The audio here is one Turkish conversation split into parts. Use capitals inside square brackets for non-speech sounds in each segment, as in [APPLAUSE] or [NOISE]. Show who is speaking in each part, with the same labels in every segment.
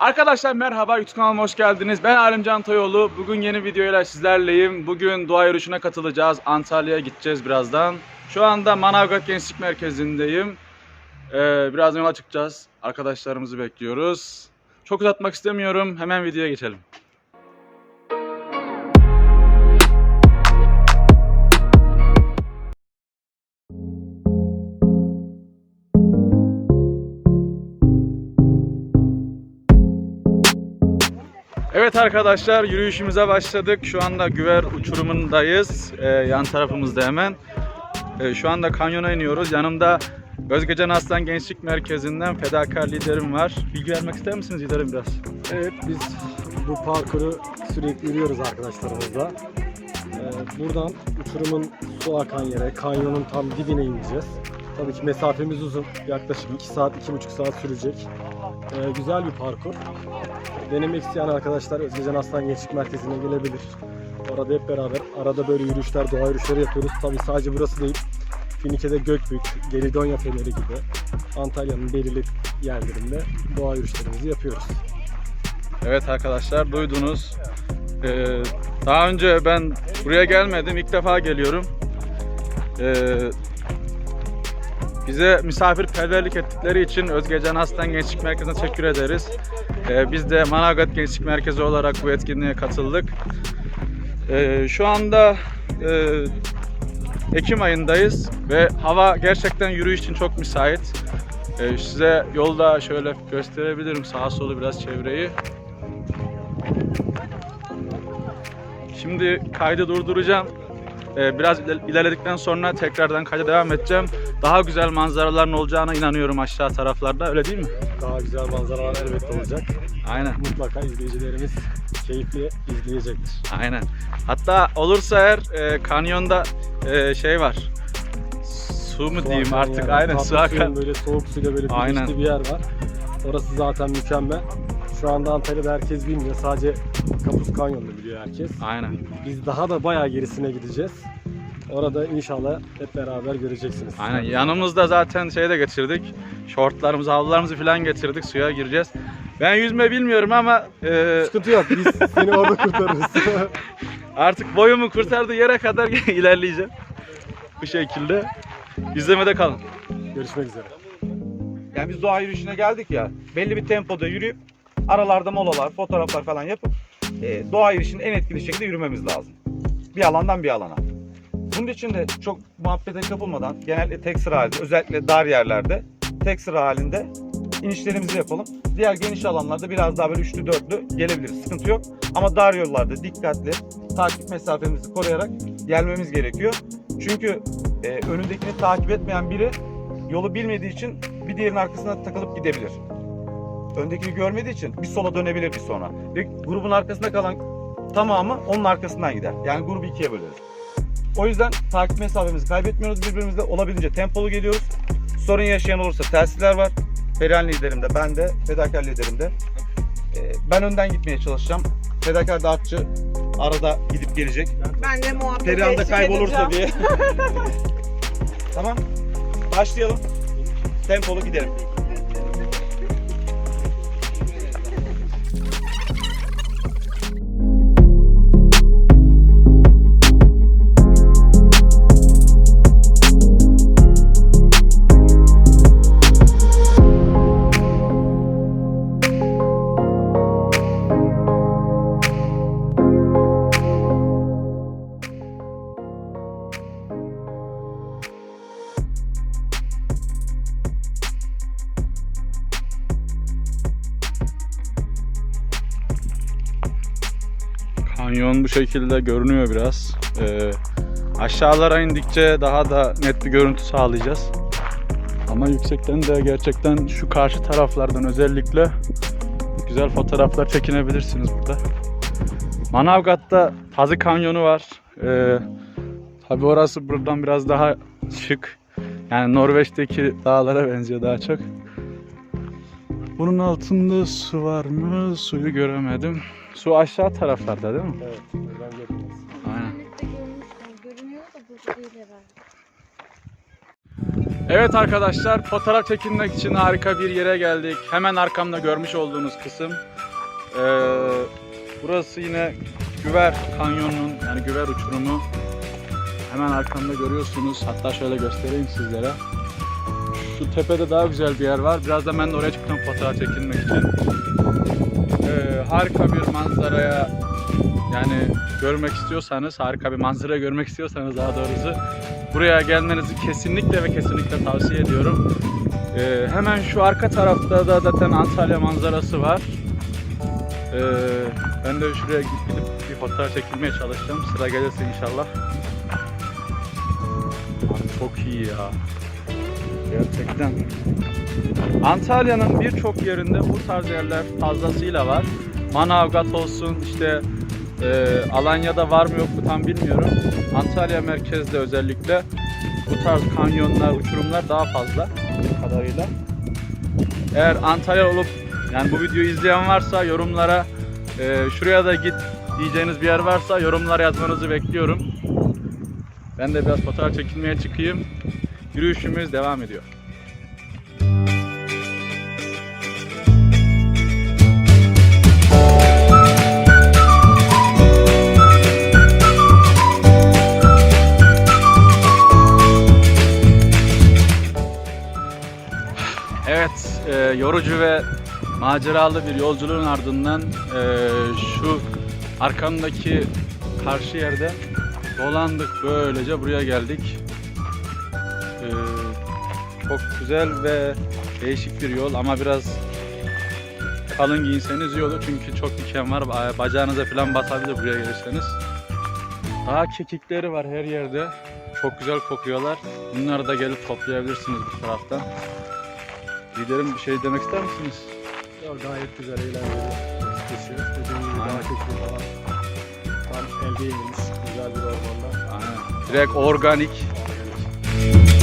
Speaker 1: Arkadaşlar merhaba YouTube kanalıma hoş geldiniz. Ben Alimcan Toyoğlu. Bugün yeni videoyla sizlerleyim. Bugün doğa yürüyüşüne katılacağız. Antalya'ya gideceğiz birazdan. Şu anda Manavgat Gençlik Merkezi'ndeyim. Ee, birazdan yola çıkacağız. Arkadaşlarımızı bekliyoruz. Çok uzatmak istemiyorum. Hemen videoya geçelim. Evet arkadaşlar yürüyüşümüze başladık. Şu anda Güver uçurumundayız. Ee, yan tarafımızda hemen. Ee, şu anda kanyona iniyoruz. Yanımda Özgecan Aslan Gençlik Merkezi'nden fedakar liderim var. Bilgi vermek ister misiniz liderim biraz?
Speaker 2: Evet biz bu parkuru sürekli yürüyoruz arkadaşlarımızla. Ee, buradan uçurumun su akan yere, kanyonun tam dibine ineceğiz. Tabii ki mesafemiz uzun. Yaklaşık 2 saat, 2,5 saat sürecek. Ee, güzel bir parkur. Denemek isteyen arkadaşlar Özgecan Aslan Gençlik Merkezi'ne gelebilir. Orada hep beraber arada böyle yürüyüşler, doğa yürüyüşleri yapıyoruz. Tabii sadece burası değil. Finike'de Gökbük, Gelidonya Feneri gibi Antalya'nın belirli yerlerinde doğa yürüyüşlerimizi yapıyoruz.
Speaker 1: Evet arkadaşlar duydunuz. Ee, daha önce ben buraya gelmedim. İlk defa geliyorum. Ee, bize misafirperverlik ettikleri için Özgecan Aslan Gençlik Merkezi'ne teşekkür ederiz. Ee, biz de Manavgat Gençlik Merkezi olarak bu etkinliğe katıldık. Ee, şu anda e, Ekim ayındayız ve hava gerçekten yürüyüş için çok müsait. Ee, size yolda şöyle gösterebilirim sağa solu biraz çevreyi. Şimdi kaydı durduracağım. Ee, biraz iler- ilerledikten sonra tekrardan kayda devam edeceğim. Daha güzel manzaraların olacağına inanıyorum aşağı taraflarda. Öyle değil mi?
Speaker 2: Daha güzel manzaralar elbette olacak.
Speaker 1: Aynen.
Speaker 2: Mutlaka izleyicilerimiz keyifli izleyecektir.
Speaker 1: Aynen. Hatta olursa eğer e, kanyonda e, şey var. Su mu
Speaker 2: Su
Speaker 1: diyeyim artık?
Speaker 2: yer,
Speaker 1: Aynen su akan.
Speaker 2: Böyle soğuk suyla böyle
Speaker 1: Aynen.
Speaker 2: bir yer var. Orası zaten mükemmel. Şu anda Antalya'da herkes bilmiyor. Sadece Kapuz Kanyon'u biliyor herkes.
Speaker 1: Aynen.
Speaker 2: Biz daha da bayağı gerisine gideceğiz. Orada inşallah hep beraber göreceksiniz.
Speaker 1: Aynen. Yanımızda zaten şey de getirdik. Şortlarımızı, havlularımızı falan getirdik. Suya gireceğiz. Ben yüzme bilmiyorum ama e,
Speaker 2: Sıkıntı yok. Biz [LAUGHS] seni orada kurtarırız. [LAUGHS]
Speaker 1: artık boyumu kurtardığı yere kadar [LAUGHS] ilerleyeceğim. Bu şekilde. İzlemede kalın.
Speaker 2: Görüşmek üzere.
Speaker 3: Yani biz doğa yürüyüşüne geldik ya. Belli bir tempoda yürüyüp aralarda molalar, fotoğraflar falan yapıp e, doğa yürüyüşünü en etkili şekilde yürümemiz lazım. Bir alandan bir alana. Bunun için de çok muhabbete kapılmadan genelde tek sıra halinde özellikle dar yerlerde tek sıra halinde inişlerimizi yapalım. Diğer geniş alanlarda biraz daha böyle üçlü dörtlü gelebiliriz. Sıkıntı yok. Ama dar yollarda dikkatli takip mesafemizi koruyarak gelmemiz gerekiyor. Çünkü e, önündekini takip etmeyen biri yolu bilmediği için bir diğerinin arkasına takılıp gidebilir. Öndekini görmediği için bir sola dönebilir bir sonra. Ve grubun arkasında kalan tamamı onun arkasından gider. Yani grubu ikiye böleriz. O yüzden takip mesafemizi kaybetmiyoruz birbirimizle. Olabildiğince tempolu geliyoruz. Sorun yaşayan olursa telsizler var. Perihan liderim de, ben de, fedakar liderim de. Ee, ben önden gitmeye çalışacağım. Fedakar dağıtçı arada gidip gelecek.
Speaker 4: Ben de muhabbet
Speaker 3: Perihan da kaybolursa diye. [LAUGHS] tamam. Başlayalım. Tempolu gidelim.
Speaker 1: Kanyon bu şekilde görünüyor biraz. Ee, aşağılara indikçe daha da net bir görüntü sağlayacağız. Ama yüksekten de gerçekten şu karşı taraflardan özellikle güzel fotoğraflar çekinebilirsiniz burada. Manavgat'ta Tazı Kanyonu var. Ee, Tabi orası buradan biraz daha şık. Yani Norveç'teki dağlara benziyor daha çok. Bunun altında su var mı? Suyu göremedim. Su aşağı taraflarda değil mi?
Speaker 2: Evet. Buradan görünüyoruz.
Speaker 1: Aynen.
Speaker 5: Görünüyor da burada değil herhalde.
Speaker 1: Evet arkadaşlar fotoğraf çekilmek için harika bir yere geldik. Hemen arkamda görmüş olduğunuz kısım. Ee, burası yine Güver Kanyonu'nun yani Güver uçurumu. Hemen arkamda görüyorsunuz. Hatta şöyle göstereyim sizlere. Şu tepede daha güzel bir yer var. Birazdan ben de oraya çıktım fotoğraf çekilmek için. Harika bir manzaraya yani görmek istiyorsanız, harika bir manzara görmek istiyorsanız daha doğrusu buraya gelmenizi kesinlikle ve kesinlikle tavsiye ediyorum. Ee, hemen şu arka tarafta da zaten Antalya manzarası var. Ee, ben de şuraya gidip bir fotoğraf çekilmeye çalışacağım. Sıra gelirse inşallah. Çok iyi ya. Gerçekten. Antalya'nın birçok yerinde bu tarz yerler fazlasıyla var. Manavgat olsun işte e, Alanya'da var mı yok mu tam bilmiyorum. Antalya merkezde özellikle bu tarz kanyonlar, uçurumlar daha fazla kadarıyla. Eğer Antalya olup yani bu videoyu izleyen varsa yorumlara e, şuraya da git diyeceğiniz bir yer varsa yorumlara yazmanızı bekliyorum. Ben de biraz fotoğraf çekilmeye çıkayım. Yürüyüşümüz devam ediyor. Yorucu ve maceralı bir yolculuğun ardından e, şu arkamdaki karşı yerde dolandık böylece buraya geldik. E, çok güzel ve değişik bir yol ama biraz kalın giyinseniz iyi olur çünkü çok diken var. Ba- Bacağınıza falan basabilir buraya gelirseniz. Dağ kekikleri var her yerde. Çok güzel kokuyorlar. Bunları da gelip toplayabilirsiniz bu taraftan. Liderim bir şey demek ister misiniz?
Speaker 2: Ya gayet güzel, eğlenceli. Geçiyor. Dediğim gibi
Speaker 1: Aynen.
Speaker 2: daha kekli falan. Tam elde edilmiş güzel bir ormanda.
Speaker 1: Aynen. Direkt organik.
Speaker 2: Organik.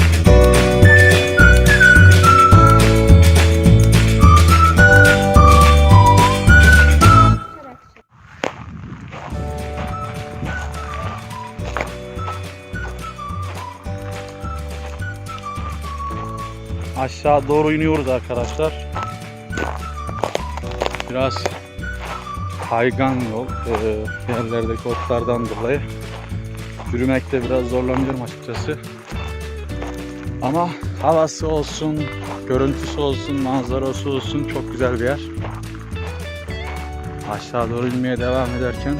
Speaker 1: Aşağı doğru iniyoruz arkadaşlar. Biraz kaygan yol. Ee, yerlerdeki otlardan dolayı. Yürümekte biraz zorlanıyorum açıkçası. Ama havası olsun, görüntüsü olsun, manzarası olsun çok güzel bir yer. Aşağı doğru inmeye devam ederken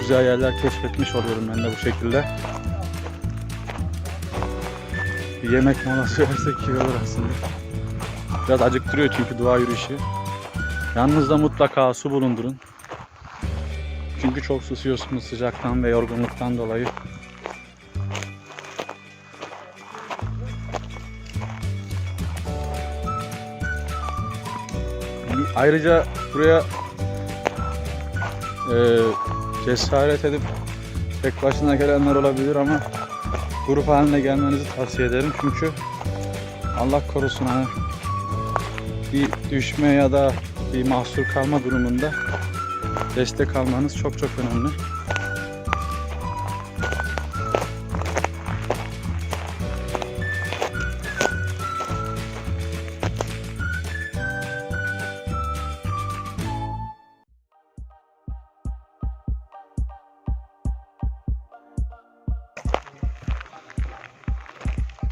Speaker 1: güzel yerler keşfetmiş oluyorum ben de bu şekilde. Yemek molası versek iyi olur aslında. Biraz acıktırıyor çünkü doğa yürüyüşü. Yanınızda mutlaka su bulundurun. Çünkü çok susuyorsunuz sıcaktan ve yorgunluktan dolayı. Ayrıca buraya e, cesaret edip tek başına gelenler olabilir ama grup haline gelmenizi tavsiye ederim çünkü Allah korusun hani bir düşme ya da bir mahsur kalma durumunda destek almanız çok çok önemli.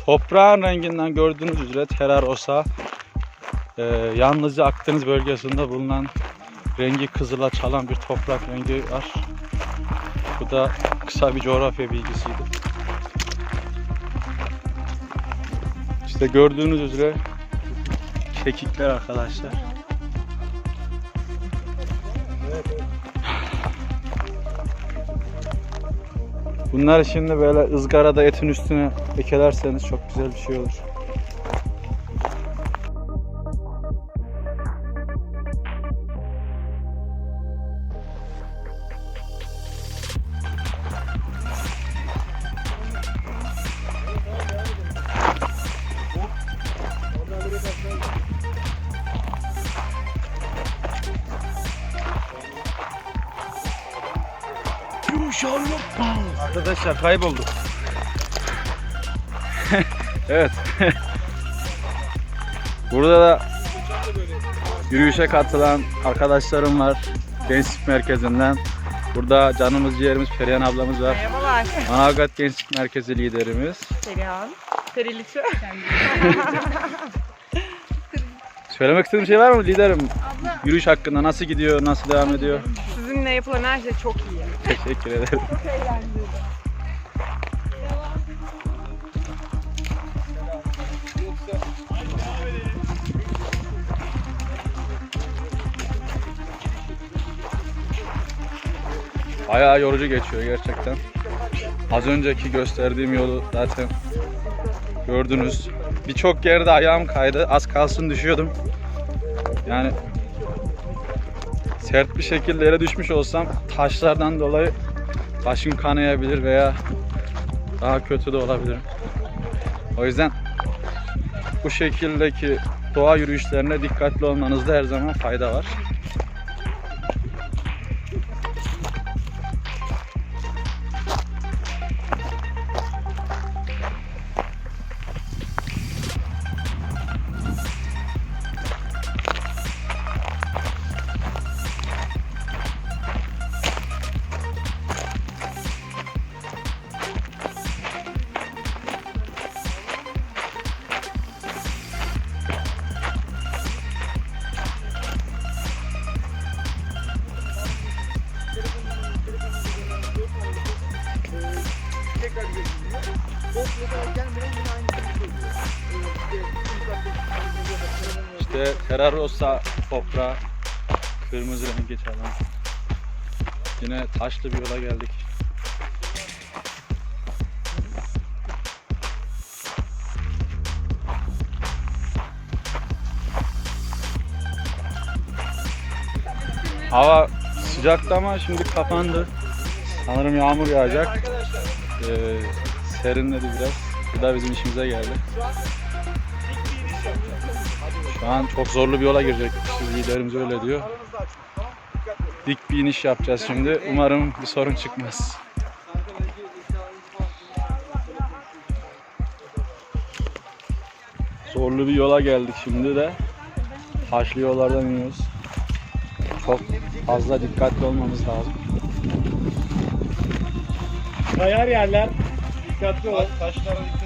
Speaker 1: Toprağın renginden gördüğünüz üzere Terar Osa e, yalnızca Akdeniz bölgesinde bulunan rengi kızıla çalan bir toprak rengi var. Bu da kısa bir coğrafya bilgisiydi. İşte gördüğünüz üzere kekikler arkadaşlar. Bunlar şimdi böyle ızgarada etin üstüne ekelerseniz çok güzel bir şey olur.
Speaker 3: Arkadaşlar kaybolduk. [LAUGHS]
Speaker 1: Evet. [LAUGHS] Burada da yürüyüşe katılan arkadaşlarım var. Gençlik Merkezi'nden. Burada canımız ciğerimiz Perihan ablamız var.
Speaker 4: Merhabalar.
Speaker 1: Manavgat Gençlik Merkezi liderimiz.
Speaker 4: Perihan. Periliçi.
Speaker 1: Söylemek istediğim şey var mı liderim? Yürüyüş hakkında nasıl gidiyor, nasıl devam ediyor?
Speaker 4: Sizinle yapılan her şey çok iyi.
Speaker 1: Teşekkür ederim.
Speaker 4: Çok eğlenceli.
Speaker 1: Bayağı yorucu geçiyor gerçekten. Az önceki gösterdiğim yolu zaten gördünüz. Birçok yerde ayağım kaydı. Az kalsın düşüyordum. Yani sert bir şekilde yere düşmüş olsam taşlardan dolayı başım kanayabilir veya daha kötü de olabilir. O yüzden bu şekildeki doğa yürüyüşlerine dikkatli olmanızda her zaman fayda var. Terrarossa toprağı kırmızı rengi çalan. Yine taşlı bir yola geldik. Hava sıcaktı ama şimdi kapandı. Sanırım yağmur yağacak. Ee, serinledi biraz. Bu da bizim işimize geldi. Şu an çok zorlu bir yola girecek. Liderimiz öyle diyor. Dik bir iniş yapacağız şimdi. Umarım bir sorun çıkmaz. Zorlu bir yola geldik şimdi de. Taşlı yollardan iniyoruz. Çok fazla dikkatli olmamız lazım.
Speaker 2: Kayar yerler. Dikkatli olun.
Speaker 3: Taşlara dikkat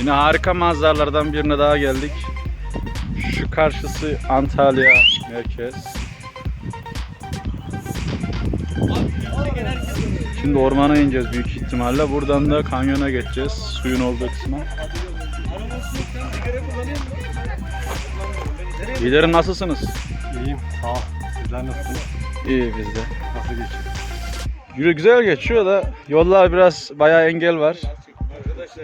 Speaker 1: Yine harika manzaralardan birine daha geldik. Şu karşısı Antalya merkez. Şimdi ormana ineceğiz büyük ihtimalle. Buradan da kanyona geçeceğiz. Suyun olduğu kısma. Liderim nasılsınız?
Speaker 2: İyiyim. Sağ ol. Sizler nasılsınız?
Speaker 1: İyi biz de.
Speaker 2: Nasıl geçiyor?
Speaker 1: Yürü güzel geçiyor da yollar biraz bayağı engel var.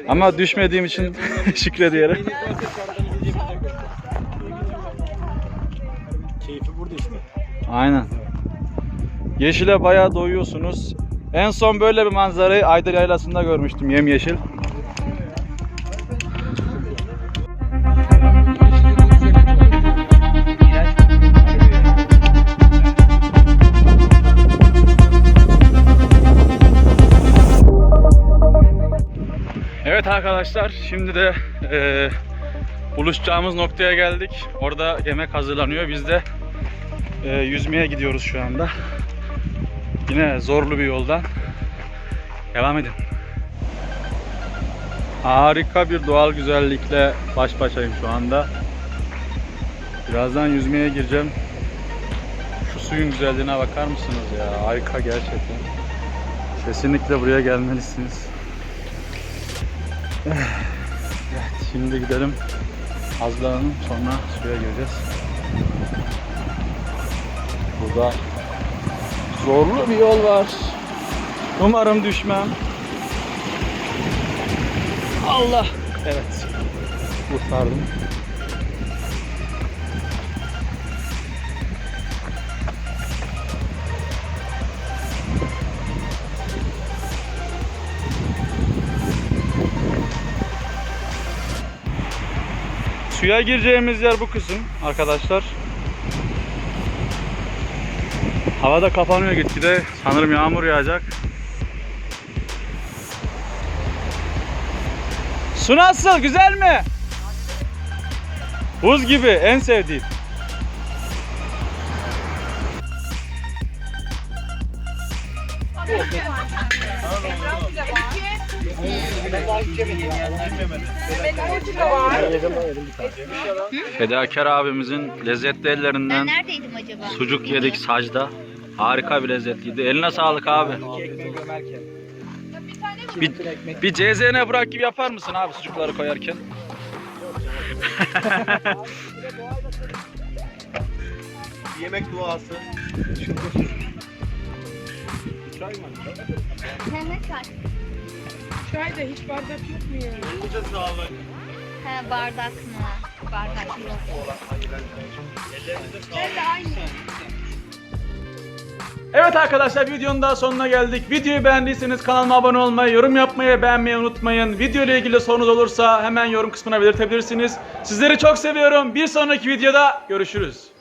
Speaker 1: Ama düşmediğim için [LAUGHS] şükrediyorum.
Speaker 2: Keyfi burada işte.
Speaker 1: Aynen. Yeşile bayağı doyuyorsunuz. En son böyle bir manzarayı Aydır Yaylası'nda görmüştüm yemyeşil. Arkadaşlar şimdi de eee, buluşacağımız noktaya geldik. Orada yemek hazırlanıyor. Biz de eee, yüzmeye gidiyoruz şu anda. Yine zorlu bir yoldan. Devam edin. Harika bir doğal güzellikle baş başayım şu anda. Birazdan yüzmeye gireceğim. Şu suyun güzelliğine bakar mısınız ya? Harika gerçekten. Kesinlikle buraya gelmelisiniz. Evet, şimdi gidelim. Hazırlanalım sonra suya gireceğiz. Burada zorlu bir yol var. Umarım düşmem. Allah. Evet. Kurtardım. Suya gireceğimiz yer bu kısım arkadaşlar. Hava da kapanıyor gitgide. Sanırım yağmur yağacak. Su nasıl? Güzel mi? Buz gibi. En sevdiğim. Fedakar abimizin lezzetli ellerinden
Speaker 5: Ben neredeydim acaba?
Speaker 1: sucuk yedik sacda. Harika bir lezzetliydi. Eline sağlık abi. Bir, bir CZN bırak gibi yapar mısın abi sucukları koyarken? [LAUGHS]
Speaker 6: Yemek duası.
Speaker 5: Mehmet var.
Speaker 4: Da hiç bardak yok mu ya?
Speaker 5: He bardak mı? Bardak yok. Ben de aynı.
Speaker 1: Evet arkadaşlar videonun daha sonuna geldik. Videoyu beğendiyseniz kanalıma abone olmayı, yorum yapmayı, beğenmeyi unutmayın. Video ile ilgili sorunuz olursa hemen yorum kısmına belirtebilirsiniz. Sizleri çok seviyorum. Bir sonraki videoda görüşürüz.